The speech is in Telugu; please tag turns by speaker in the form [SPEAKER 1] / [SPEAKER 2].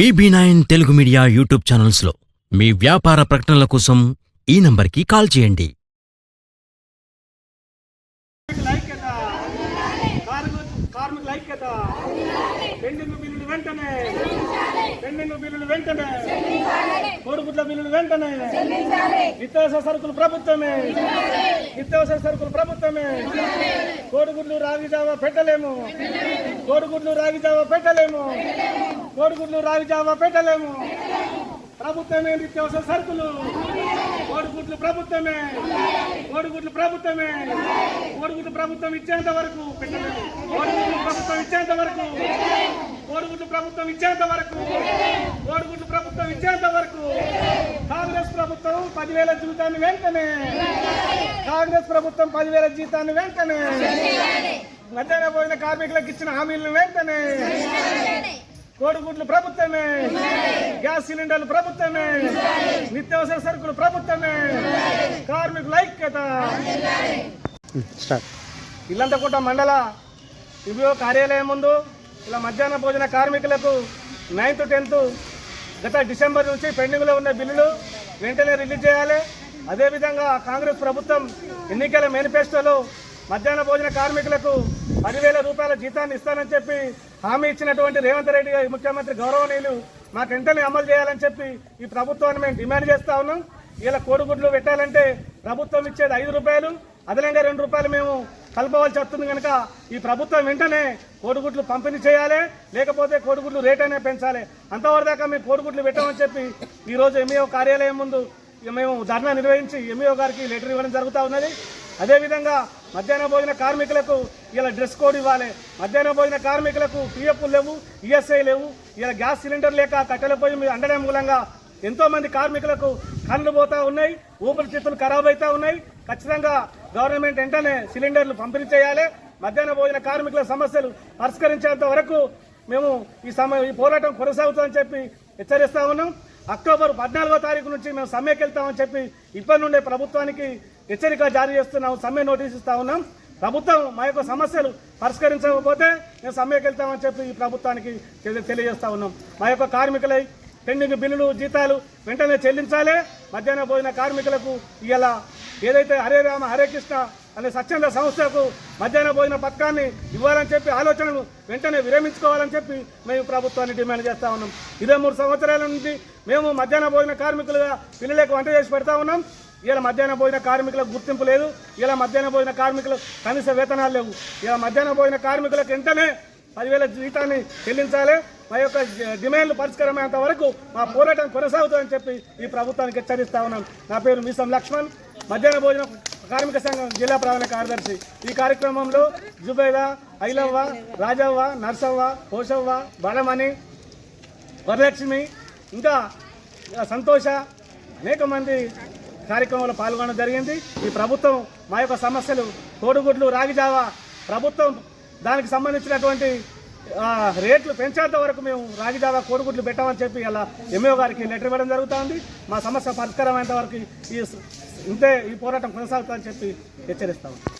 [SPEAKER 1] BB nine Telugu media YouTube ఛానల్స్లో మీ వ్యాపార ప్రకటనల కోసం ఈ నంబర్కి కాల్ చేయండి.
[SPEAKER 2] పెండింగ్ బిల్లులు వెంటనే పెండింగ్ బిల్లులు వెంటనే కోడిగుడ్ల బిల్లులు వెంటనే నిత్యావసర సరుకులు ప్రభుత్వమే నిత్యావసర సరుకులు ప్రభుత్వమే కోడిగుడ్లు రాగి జావా పెట్టలేము కోడిగుడ్లు రాగి జావా పెట్టలేము కోడిగుడ్లు రావి జామ పెట్టలేము. ప్రభుత్వమే నిత్యావసర సరుకులు. కోడిగుడ్లు ప్రభుత్వమే. కోడిగుడ్లు ప్రభుత్వమే. కోడిగుడ్లు ప్రభుత్వం ఇచ్చేంత వరకు పెట్టలేదు. కోడిగుడ్లు ప్రభుత్వం ఇచ్చేంత వరకు. కోడిగుడ్లు ప్రభుత్వం ఇచ్చేంత వరకు. కోడిగుడ్లు ప్రభుత్వం ఇచ్చేంత వరకు. కాంగ్రెస్ ప్రభుత్వం పదివేల జీతాన్ని వెంటనే. కాంగ్రెస్ ప్రభుత్వం పదివేల జీతాన్ని వెంటనే. మధ్యాహ్న పోయిన కార్మికులకు ఇచ్చిన హామీలను వెంటనే. కోడిగుడ్లు ప్రభుత్వమే. గ్యాస్ సిలిండర్లు ప్రభుత్వమే. నిత్యావసర సరుకులు ప్రభుత్వమే. కార్మికుల ఐక్యత. ఇల్లంతకోట మండల ఇవియో కార్యాలయం ముందు ఇలా మధ్యాహ్న భోజన కార్మికులకు నైన్త్ టెన్త్ గత డిసెంబర్ నుంచి పెండింగ్లో ఉన్న బిల్లులు వెంటనే రిలీజ్ చేయాలి. అదేవిధంగా కాంగ్రెస్ ప్రభుత్వం ఎన్నికల మేనిఫెస్టోలో మధ్యాహ్న భోజన కార్మికులకు పదివేల రూపాయల జీతాన్ని ఇస్తానని చెప్పి హామీ ఇచ్చినటువంటి రేవంత్ రెడ్డి గారి ముఖ్యమంత్రి గౌరవనీయులు మాకు వెంటనే అమలు చేయాలని చెప్పి ఈ ప్రభుత్వాన్ని మేము డిమాండ్ చేస్తా ఉన్నాం. ఇలా కోడిగుడ్లు పెట్టాలంటే ప్రభుత్వం ఇచ్చేది ఐదు రూపాయలు అదనంగా రెండు రూపాయలు మేము కలపవలసి వస్తుంది కనుక ఈ ప్రభుత్వం వెంటనే కోడిగుడ్లు పంపిణీ చేయాలి లేకపోతే కోడిగుడ్లు రేట్ అనే పెంచాలి. అంతవరదాకా మేము కోడిగుడ్లు పెట్టామని చెప్పి ఈరోజు ఎంఈఓ కార్యాలయం ముందు ఇక మేము ధర్నా నిర్వహించి ఎంఈఓ గారికి లెటర్ ఇవ్వడం జరుగుతూ ఉన్నది. అదేవిధంగా మధ్యాహ్న భోజన కార్మికులకు ఇలా డ్రెస్ కోడ్ ఇవ్వాలి. మధ్యాహ్న భోజన కార్మికులకు పిఎఫ్ లేవు ఈఎస్ఐ లేవు ఇలా గ్యాస్ సిలిండర్ లేక కట్టెల పొయ్యి మీద అండడం మూలంగా ఎంతోమంది కార్మికులకు కళ్ళు పోతూ ఉన్నాయి ఊపిరితిత్తులు ఖరాబ్ అవుతూ ఉన్నాయి. ఖచ్చితంగా గవర్నమెంట్ వెంటనే సిలిండర్లు పంపిణీ చేయాలి. మధ్యాహ్న భోజన కార్మికుల సమస్యలు పరిష్కరించేంత వరకు మేము ఈ సమయం ఈ పోరాటం కొనసాగుతుందని చెప్పి హెచ్చరిస్తా ఉన్నాం. అక్టోబర్ పద్నాలుగో తారీఖు నుంచి మేము సమ్మెకి వెళ్తామని చెప్పి ఇప్పటి నుండే ప్రభుత్వానికి హెచ్చరిక జారీ చేస్తున్నాం సమ్మె నోటీస్ ఇస్తా ఉన్నాం. ప్రభుత్వం మా యొక్క సమస్యలు పరిష్కరించకపోతే మేము సమ్మెకి వెళ్తామని చెప్పి ఈ ప్రభుత్వానికి తెలి- తెలియజేస్తా ఉన్నాం. మా యొక్క కార్మికులై పెండింగ్ బిల్లులు జీతాలు వెంటనే చెల్లించాలి. మధ్యాహ్న భోజన కార్మికులకు ఇలా ఏదైతే హరే రామ హరే కృష్ణ అనే స్వచ్ఛంద సంస్థకు మధ్యాహ్న భోజన పథకాన్ని ఇవ్వాలని చెప్పి ఆలోచనలు వెంటనే విరమించుకోవాలని చెప్పి మేము ప్రభుత్వాన్ని డిమాండ్ చేస్తా ఉన్నాం. ఇదే మూడు సంవత్సరాల నుండి మేము మధ్యాహ్న భోజన కార్మికులుగా పిల్లలకు వంట చేసి పెడతా ఉన్నాం. ఇలా మధ్యాహ్న భోజన కార్మికులకు గుర్తింపు లేదు. ఇలా మధ్యాహ్న భోజన కార్మికులకు కనీస వేతనాలు లేవు. ఇలా మధ్యాహ్న భోజన కార్మికులకు వెంటనే పదివేల జీతాన్ని చెల్లించాలి. మా యొక్క డిమాండ్లు పరిష్కారమైనంత వరకు మా పోరాటం కొనసాగుతుందని చెప్పి ఈ ప్రభుత్వానికి హెచ్చరిస్తా ఉన్నాను నా పేరు మీసం లక్ష్మణ్. మధ్యాహ్న భోజన కార్మిక సంఘం జిల్లా ప్రధాన కార్యదర్శి. ఈ కార్యక్రమంలో జుబైద ఐలవ్వ రాజవ్వ నర్సవ్వ కోశవ్వ బలమణి వరలక్ష్మి ఇంకా సంతోష అనేక మంది కార్యక్రమంలో పాల్గొనడం జరిగింది. ఈ ప్రభుత్వం మా యొక్క సమస్యలు కోడిగుడ్లు రాగిజావా. ప్రభుత్వం దానికి సంబంధించినటువంటి రేట్లు పెంచేంత వరకు మేము రాగిజావా కోడిగుడ్లు పెట్టామని చెప్పి అలా ఎంఏఓ గారికి లెటర్ ఇవ్వడం జరుగుతుంది. మా సమస్య పరిష్కారం వరకు ఈ ఇంతే ఈ పోరాటం కొనసాగుతుందని చెప్పి హెచ్చరిస్తాము